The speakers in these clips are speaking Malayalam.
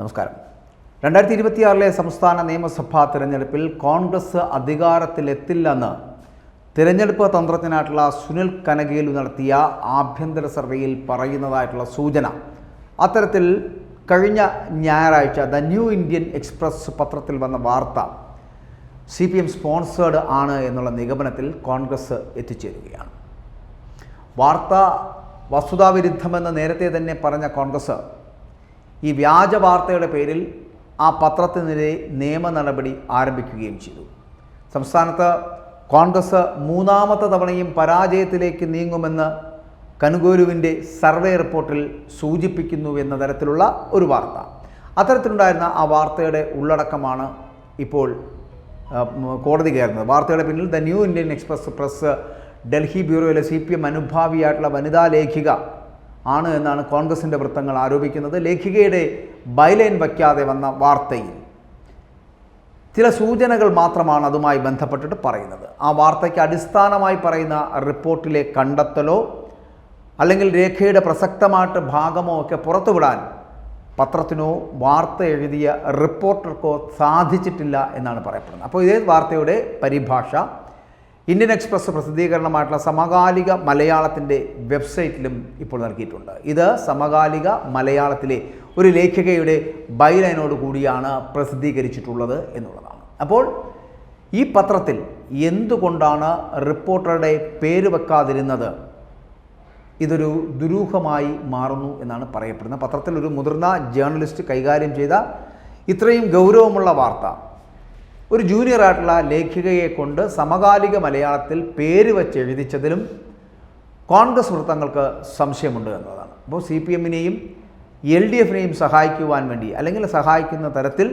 നമസ്കാരം. രണ്ടായിരത്തി ഇരുപത്തിയാറിലെ സംസ്ഥാന നിയമസഭാ തിരഞ്ഞെടുപ്പിൽ കോൺഗ്രസ് അധികാരത്തിലെത്തില്ലെന്ന് തിരഞ്ഞെടുപ്പ് തന്ത്രജ്ഞനായിട്ടുള്ള സുനിൽ കനകേലു നടത്തിയ ആഭ്യന്തര സർവേയിൽ പറയുന്നതായിട്ടുള്ള സൂചന. അത്തരത്തിൽ കഴിഞ്ഞ ഞായറാഴ്ച ദ ന്യൂ ഇന്ത്യൻ എക്സ്പ്രസ് പത്രത്തിൽ വന്ന വാർത്ത സി പി എം സ്പോൺസേഡ് ആണ് എന്നുള്ള നിഗമനത്തിൽ കോൺഗ്രസ് എത്തിച്ചേരുകയാണ്. വാർത്ത വസ്തുതാവിരുദ്ധമെന്ന് നേരത്തെ തന്നെ പറഞ്ഞ കോൺഗ്രസ് ഈ വ്യാജ വാർത്തയുടെ പേരിൽ ആ പത്രത്തിനെതിരെ നിയമ നടപടി ആരംഭിക്കുകയും ചെയ്തു. സംസ്ഥാനത്ത് കോൺഗ്രസ് മൂന്നാമത്തെ തവണയും പരാജയത്തിലേക്ക് നീങ്ങുമെന്ന് കനുഗോരുവിന്റെ സർവേ റിപ്പോർട്ടിൽ സൂചിപ്പിക്കുന്നു എന്ന തരത്തിലുള്ള ഒരു വാർത്ത. അത്തരത്തിലുണ്ടായിരുന്ന ആ വാർത്തയുടെ ഉള്ളടക്കമാണ് ഇപ്പോൾ കോടതി കയറുന്നത്. വാർത്തയുടെ പിന്നിൽ the New Indian Express press Delhi ബ്യൂറോയിലെ C P M അനുഭാവിയായിട്ടുള്ള വനിതാ ലേഖിക ആണ് എന്നാണ് കോൺഗ്രസിന്റെ വൃത്തങ്ങൾ ആരോപിക്കുന്നത്. ലേഖികയുടെ ബൈലൈൻ വയ്ക്കാതെ വന്ന വാർത്തയിൽ ചില സൂചനകൾ മാത്രമാണ് അതുമായി ബന്ധപ്പെട്ടിട്ട് പറയുന്നത്. ആ വാർത്തയ്ക്ക് അടിസ്ഥാനമായി പറയുന്ന റിപ്പോർട്ടിലെ കണ്ടെത്തലോ അല്ലെങ്കിൽ രേഖയുടെ പ്രസക്തമായിട്ട് ഭാഗമോ ഒക്കെ പുറത്തുവിടാൻ പത്രത്തിനോ വാർത്ത എഴുതിയ റിപ്പോർട്ടർക്കോ സാധിച്ചിട്ടില്ല എന്നാണ് പറയപ്പെടുന്നത്. അപ്പോൾ ഇതേ വാർത്തയുടെ പരിഭാഷ ഇന്ത്യൻ എക്സ്പ്രസ് പ്രസിദ്ധീകരണമായിട്ടുള്ള സമകാലിക മലയാളത്തിന്റെ വെബ്സൈറ്റിലും ഇപ്പോൾ നൽകിയിട്ടുണ്ട്. ഇത് സമകാലിക മലയാളത്തിലെ ഒരു ലേഖികയുടെ ബൈലൈനോട് കൂടിയാണ് പ്രസിദ്ധീകരിച്ചിട്ടുള്ളത് എന്നുള്ളതാണ്. അപ്പോൾ ഈ പത്രത്തിൽ എന്തുകൊണ്ടാണ് റിപ്പോർട്ടറുടെ പേര് വെക്കാതിരുന്നത്? ഇതൊരു ദുരൂഹമായി മാറുന്നു എന്നാണ് പറയപ്പെടുന്നത്. പത്രത്തിൽ ഒരു മുതിർന്ന ജേർണലിസ്റ്റ് കൈകാര്യം ചെയ്ത ഇത്രയും ഗൗരവമുള്ള വാർത്ത ഒരു ജൂനിയർ ആയിട്ടുള്ള ലേഖികയെ കൊണ്ട് സമകാലിക മലയാളത്തിൽ പേര് വച്ച് എഴുതിച്ചതിലും കോൺഗ്രസ് വൃത്തങ്ങൾക്ക് സംശയമുണ്ട് എന്നതാണ്. അപ്പോൾ സി പി എമ്മിനെയും എൽ ഡി എഫിനെയും സഹായിക്കുവാൻ വേണ്ടി അല്ലെങ്കിൽ സഹായിക്കുന്ന തരത്തിൽ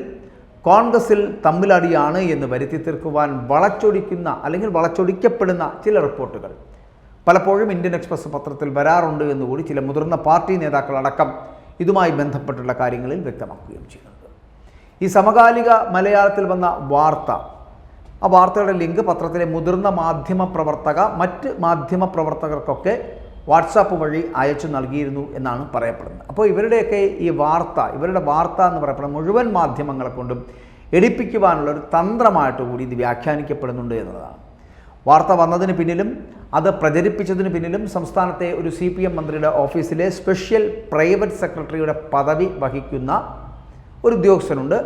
കോൺഗ്രസിൽ തമ്മിലടിയാണ് എന്ന് വരുത്തി തീർക്കുവാൻ വളച്ചൊടിക്കുന്ന അല്ലെങ്കിൽ വളച്ചൊടിക്കപ്പെടുന്ന ചില റിപ്പോർട്ടുകൾ. പലപ്പോഴും ഇന്ത്യൻ എക്സ്പ്രസ് പത്രത്തിൽ വരാറുണ്ട് എന്നുകൂടി ചില മുതിർന്ന പാർട്ടി നേതാക്കളടക്കം ഇതുമായി ബന്ധപ്പെട്ടുള്ള കാര്യങ്ങളിൽ വ്യക്തമാക്കുകയും ചെയ്യുന്നുണ്ട് ഈ സമകാലിക മലയാളത്തിൽ വന്ന വാർത്ത. ആ വാർത്തയുടെ ലിങ്ക് പത്രത്തിലെ മുതിർന്ന മാധ്യമ പ്രവർത്തക മറ്റ് മാധ്യമ പ്രവർത്തകർക്കൊക്കെ വാട്സാപ്പ് വഴി അയച്ചു നൽകിയിരുന്നു എന്നാണ് പറയപ്പെടുന്നത്. അപ്പോൾ ഇവരുടെയൊക്കെ ഈ വാർത്ത ഇവരുടെ വാർത്ത എന്ന് പറയപ്പെടുന്ന മുഴുവൻ മാധ്യമങ്ങളെ കൊണ്ടും എടുപ്പിക്കുവാനുള്ള ഒരു തന്ത്രമായിട്ട് കൂടി ഇത് വ്യാഖ്യാനിക്കപ്പെടുന്നുണ്ട് എന്നതാണ്. വാർത്ത വന്നതിന് പിന്നിലും അത് പ്രചരിപ്പിച്ചതിന് പിന്നിലും സംസ്ഥാനത്തെ ഒരു സി പി എം മന്ത്രിയുടെ ഓഫീസിലെ സ്പെഷ്യൽ പ്രൈവറ്റ് സെക്രട്ടറിയുടെ പദവി വഹിക്കുന്ന ഒരു ഉദ്യോഗസ്ഥനുണ്ട്.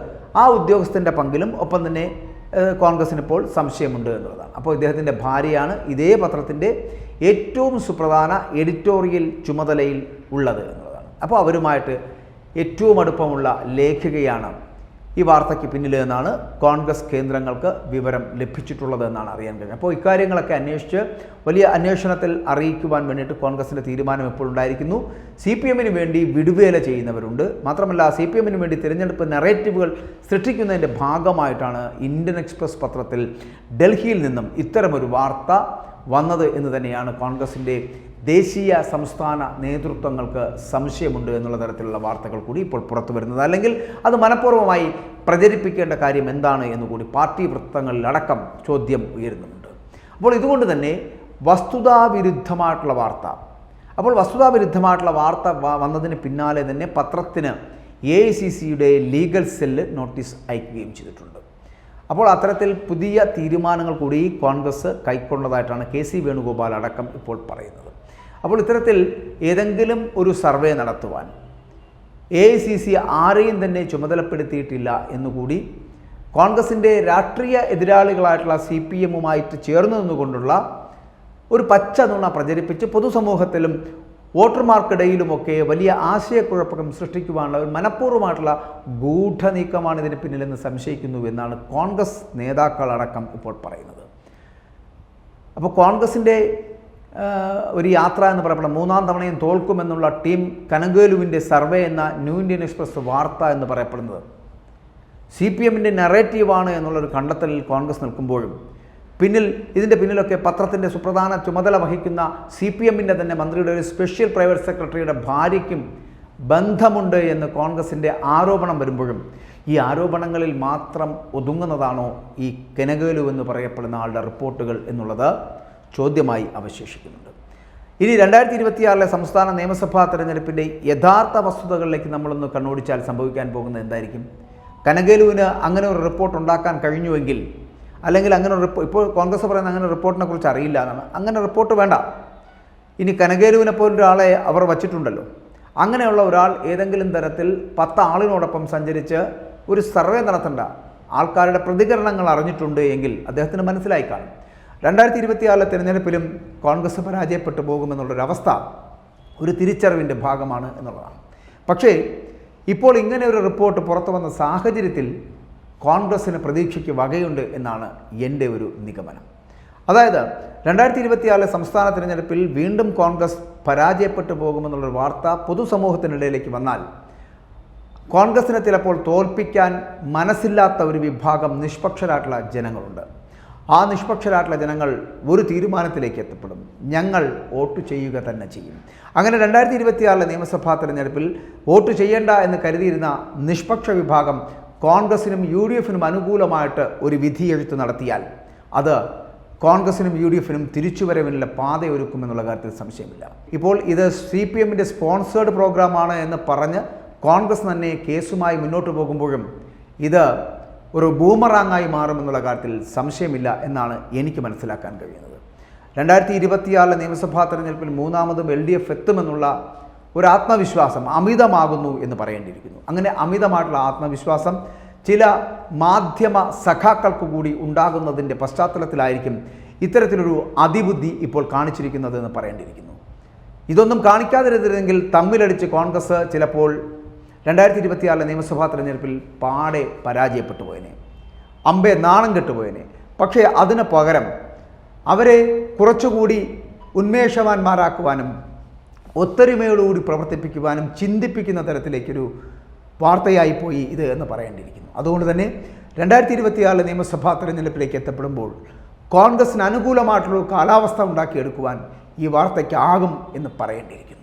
ആ ഉദ്യോഗസ്ഥന്റെ പങ്കിലും ഒപ്പം തന്നെ കോൺഗ്രസ്സിന് ഇപ്പോൾ സംശയമുണ്ട് എന്നുള്ളതാണ്. അപ്പോൾ ഇദ്ദേഹത്തിന്റെ ഭാര്യയാണ് ഇതേ പത്രത്തിന്റെ ഏറ്റവും സുപ്രധാന എഡിറ്റോറിയൽ ചുമതലയിൽ ഉള്ളത് എന്നുള്ളതാണ്. അപ്പോൾ അവരുമായിട്ട് ഏറ്റവും അടുപ്പമുള്ള ലേഖികയാണ് ഈ വാർത്തയ്ക്ക് പിന്നിൽ എന്നാണ് കോൺഗ്രസ് കേന്ദ്രങ്ങൾക്ക് വിവരം ലഭിച്ചിട്ടുള്ളത് എന്നാണ് അറിയാൻ കഴിഞ്ഞത്. അപ്പോൾ ഇക്കാര്യങ്ങളൊക്കെ അന്വേഷിച്ച് വലിയ അന്വേഷണത്തിൽ അറിയിക്കുവാൻ വേണ്ടിയിട്ട് കോൺഗ്രസിന്റെ തീരുമാനം ഇപ്പോൾ ഉണ്ടായിരിക്കുന്നു. സി പി എമ്മിന് വേണ്ടി വിടുവേല ചെയ്യുന്നവരുണ്ട്. മാത്രമല്ല സി പി എമ്മിന് വേണ്ടി തിരഞ്ഞെടുപ്പ് നെറേറ്റീവുകൾ സൃഷ്ടിക്കുന്നതിന്റെ ഭാഗമായിട്ടാണ് ഇന്ത്യൻ എക്സ്പ്രസ് പത്രത്തിൽ ഡൽഹിയിൽ നിന്നും ഇത്തരമൊരു വാർത്ത വന്നത് എന്ന് തന്നെയാണ് കോൺഗ്രസിന്റെ ദേശീയ സംസ്ഥാന നേതൃത്വങ്ങൾക്ക് സംശയമുണ്ട് എന്നുള്ള തരത്തിലുള്ള വാർത്തകൾ കൂടി ഇപ്പോൾ പുറത്തു വരുന്നത്. അല്ലെങ്കിൽ അത് മനഃപൂർവമായി പ്രചരിപ്പിക്കേണ്ട കാര്യം എന്താണ് എന്ന് കൂടി പാർട്ടി വൃത്തങ്ങളിലടക്കം ചോദ്യം ഉയരുന്നുണ്ട്. അപ്പോൾ ഇതുകൊണ്ട് തന്നെ വസ്തുതാവിരുദ്ധമായിട്ടുള്ള വാർത്ത. അപ്പോൾ വസ്തുതാവിരുദ്ധമായിട്ടുള്ള വാർത്ത വന്നതിന് പിന്നാലെ തന്നെ പത്രത്തിന് എ ഐ സി സിയുടെ ലീഗൽ സെല്ല് നോട്ടീസ് അയക്കുകയും ചെയ്തിട്ടുണ്ട്. അപ്പോൾ അത്തരത്തിൽ പുതിയ തീരുമാനങ്ങൾ കൂടി കോൺഗ്രസ് കൈക്കൊണ്ടതായിട്ടാണ് കെ സി വേണുഗോപാൽ അടക്കം ഇപ്പോൾ പറയുന്നത്. അപ്പോൾ ഇത്തരത്തിൽ ഏതെങ്കിലും ഒരു സർവേ നടത്തുവാൻ എ ഐ സി സി ആരെയും തന്നെ ചുമതലപ്പെടുത്തിയിട്ടില്ല എന്നുകൂടി കോൺഗ്രസിന്റെ രാഷ്ട്രീയ എതിരാളികളായിട്ടുള്ള സി പി എമ്മുമായിട്ട് ചേർന്ന് നിന്നുകൊണ്ടുള്ള ഒരു പച്ച നുണ പ്രചരിപ്പിച്ച് പൊതുസമൂഹത്തിലും വോട്ടർമാർക്കിടയിലുമൊക്കെ വലിയ ആശയക്കുഴപ്പം സൃഷ്ടിക്കുവാനുള്ള ഒരു മനഃപൂർവമായിട്ടുള്ള ഗൂഢനീക്കമാണ് ഇതിന് പിന്നിലെന്ന് സംശയിക്കുന്നു എന്നാണ് കോൺഗ്രസ് നേതാക്കളടക്കം ഇപ്പോൾ പറയുന്നത്. അപ്പോൾ കോൺഗ്രസിന്റെ ഒരു യാത്ര എന്ന് പറയപ്പെടുന്ന മൂന്നാം തവണയും തോൽക്കുമെന്നുള്ള ടീം കനകേലുവിന്റെ സർവേ എന്ന ന്യൂ ഇന്ത്യൻ എക്സ്പ്രസ് വാർത്ത എന്ന് പറയപ്പെടുന്നത്. സി പി എമ്മിന്റെ നെറേറ്റീവാണ് എന്നുള്ളൊരു കണ്ടെത്തലിൽ കോൺഗ്രസ് നിൽക്കുമ്പോഴും പിന്നിൽ ഇതിന്റെ പിന്നിലൊക്കെ പത്രത്തിന്റെ സുപ്രധാന ചുമതല വഹിക്കുന്ന സി പി എമ്മിന്റെ തന്നെ മന്ത്രിയുടെ ഒരു സ്പെഷ്യൽ പ്രൈവറ്റ് സെക്രട്ടറിയുടെ ഭാര്യയ്ക്കും ബന്ധമുണ്ട് എന്ന് കോൺഗ്രസിന്റെ ആരോപണം വരുമ്പോഴും ഈ ആരോപണങ്ങളിൽ മാത്രം ഒതുങ്ങുന്നതാണോ ഈ കെനകേലു എന്ന് പറയപ്പെടുന്ന ആളുടെ റിപ്പോർട്ടുകൾ എന്നുള്ളത് ചോദ്യമായി അവശേഷിക്കുന്നുണ്ട്. ഇനി രണ്ടായിരത്തി ഇരുപത്തിയാറിലെ സംസ്ഥാന നിയമസഭാ തെരഞ്ഞെടുപ്പിന്റെ യഥാർത്ഥ വസ്തുതകളിലേക്ക് നമ്മളൊന്ന് കണ്ണോടിച്ചാൽ സംഭവിക്കാൻ പോകുന്നത് എന്തായിരിക്കും? കനകേലുവിന് അങ്ങനെ ഒരു റിപ്പോർട്ട് ഉണ്ടാക്കാൻ കഴിഞ്ഞുവെങ്കിൽ അല്ലെങ്കിൽ അങ്ങനെ റിപ്പോ ഇപ്പോൾ കോൺഗ്രസ് പറയുന്ന അങ്ങനെ റിപ്പോർട്ടിനെ കുറിച്ച് അറിയില്ല എന്നാണ്. അങ്ങനെ റിപ്പോർട്ട് വേണ്ട. ഇനി കനകേരുവിനെ പോലൊരാളെ അവർ വച്ചിട്ടുണ്ടല്ലോ. അങ്ങനെയുള്ള ഒരാൾ ഏതെങ്കിലും തരത്തിൽ പത്ത് ആളിനോടൊപ്പം സഞ്ചരിച്ച് ഒരു സർവേ നടത്തേണ്ട. ആൾക്കാരുടെ പ്രതികരണങ്ങൾ അറിഞ്ഞിട്ടുണ്ട് എങ്കിൽ അദ്ദേഹത്തിന് മനസ്സിലായി കാണും. രണ്ടായിരത്തി ഇരുപത്തിയാറിലെ തിരഞ്ഞെടുപ്പിലും കോൺഗ്രസ് പരാജയപ്പെട്ടു പോകുമെന്നുള്ളൊരവസ്ഥ ഒരു തിരിച്ചറിവിന്റെ ഭാഗമാണ് എന്നുള്ളതാണ്. പക്ഷേ ഇപ്പോൾ ഇങ്ങനെ ഒരു റിപ്പോർട്ട് പുറത്തു വന്ന സാഹചര്യത്തിൽ കോൺഗ്രസ്സിന് പ്രതീക്ഷയ്ക്ക് വകയുണ്ട് എന്നാണ് എന്റെ ഒരു നിഗമനം. അതായത് രണ്ടായിരത്തി ഇരുപത്തിയാറിലെ സംസ്ഥാന തിരഞ്ഞെടുപ്പിൽ വീണ്ടും കോൺഗ്രസ് പരാജയപ്പെട്ടു പോകുമെന്നുള്ളൊരു വാർത്ത പൊതുസമൂഹത്തിനിടയിലേക്ക് വന്നാൽ കോൺഗ്രസിനെ ചിലപ്പോൾ തോൽപ്പിക്കാൻ മനസ്സില്ലാത്ത ഒരു വിഭാഗം നിഷ്പക്ഷരായിട്ടുള്ള ജനങ്ങളുണ്ട്. ആ നിഷ്പക്ഷരായിട്ടുള്ള ജനങ്ങൾ ഒരു തീരുമാനത്തിലേക്ക് എത്തപ്പെടും. ഞങ്ങൾ വോട്ട് ചെയ്യുക തന്നെ ചെയ്യും. അങ്ങനെ രണ്ടായിരത്തി ഇരുപത്തിയാറിലെ നിയമസഭാ തെരഞ്ഞെടുപ്പിൽ വോട്ട് ചെയ്യേണ്ട എന്ന് കരുതിയിരുന്ന നിഷ്പക്ഷ വിഭാഗം കോൺഗ്രസിനും യു ഡി എഫിനും അനുകൂലമായിട്ട് ഒരു വിധി വിധിയെഴുത്ത് നടത്തിയാൽ അത് കോൺഗ്രസിനും യു ഡി എഫിനും തിരിച്ചുവരവിനുള്ള പാതയൊരുക്കുമെന്നുള്ള കാര്യത്തിൽ സംശയമില്ല. ഇപ്പോൾ ഇത് സി പി എമ്മിന്റെ സ്പോൺസേഡ് പ്രോഗ്രാമാണ് എന്ന് പറഞ്ഞ് കോൺഗ്രസ് തന്നെ കേസുമായി മുന്നോട്ട് പോകുമ്പോഴും ഇത് ഒരു ബൂമറാങ്ങായി മാറുമെന്നുള്ള കാര്യത്തിൽ സംശയമില്ല എന്നാണ് എനിക്ക് മനസ്സിലാക്കാൻ കഴിയുന്നത്. രണ്ടായിരത്തി ഇരുപത്തിയാറിലെ നിയമസഭാ തെരഞ്ഞെടുപ്പിൽ മൂന്നാമതും എൽ ഡി എഫ് എത്തുമെന്നുള്ള ഒരു ആത്മവിശ്വാസം അമിതമാകുന്നു എന്ന് പറയേണ്ടിയിരിക്കുന്നു. അങ്ങനെ അമിതമായിട്ടുള്ള ആത്മവിശ്വാസം ചില മാധ്യമ സഖാക്കൾക്ക് കൂടി ഉണ്ടാകുന്നതിന്റെ പശ്ചാത്തലത്തിലായിരിക്കും ഇത്തരത്തിലൊരു അതിബുദ്ധി ഇപ്പോൾ കാണിച്ചിരിക്കുന്നത് എന്ന് പറയേണ്ടിയിരിക്കുന്നു. ഇതൊന്നും കാണിക്കാതിരുന്നെങ്കിൽ തമ്മിലടിച്ച് കോൺഗ്രസ് ചിലപ്പോൾ രണ്ടായിരത്തി ഇരുപത്തിയാറിലെ നിയമസഭാ തെരഞ്ഞെടുപ്പിൽ പാടെ പരാജയപ്പെട്ടു പോയനെ. അമ്പെ നാണം കെട്ടുപോയനെ പക്ഷേ അതിന് പകരം അവരെ കുറച്ചുകൂടി ഉന്മേഷവാന്മാരാക്കുവാനും ഒത്തൊരുമയോടുകൂടി പ്രവർത്തിപ്പിക്കുവാനും ചിന്തിപ്പിക്കുന്ന തരത്തിലേക്കൊരു വാർത്തയായി പോയി ഇത് എന്ന് പറയേണ്ടിയിരിക്കുന്നു. അതുകൊണ്ട് തന്നെ രണ്ടായിരത്തി ഇരുപത്തിയാറിലെ നിയമസഭാ തെരഞ്ഞെടുപ്പിലേക്ക് എത്തപ്പെടുമ്പോൾ കോൺഗ്രസിന് അനുകൂലമായിട്ടുള്ള കാലാവസ്ഥ ഉണ്ടാക്കിയെടുക്കുവാൻ ഈ വാർത്തയ്ക്കാകും എന്ന് പറയേണ്ടിയിരിക്കുന്നു.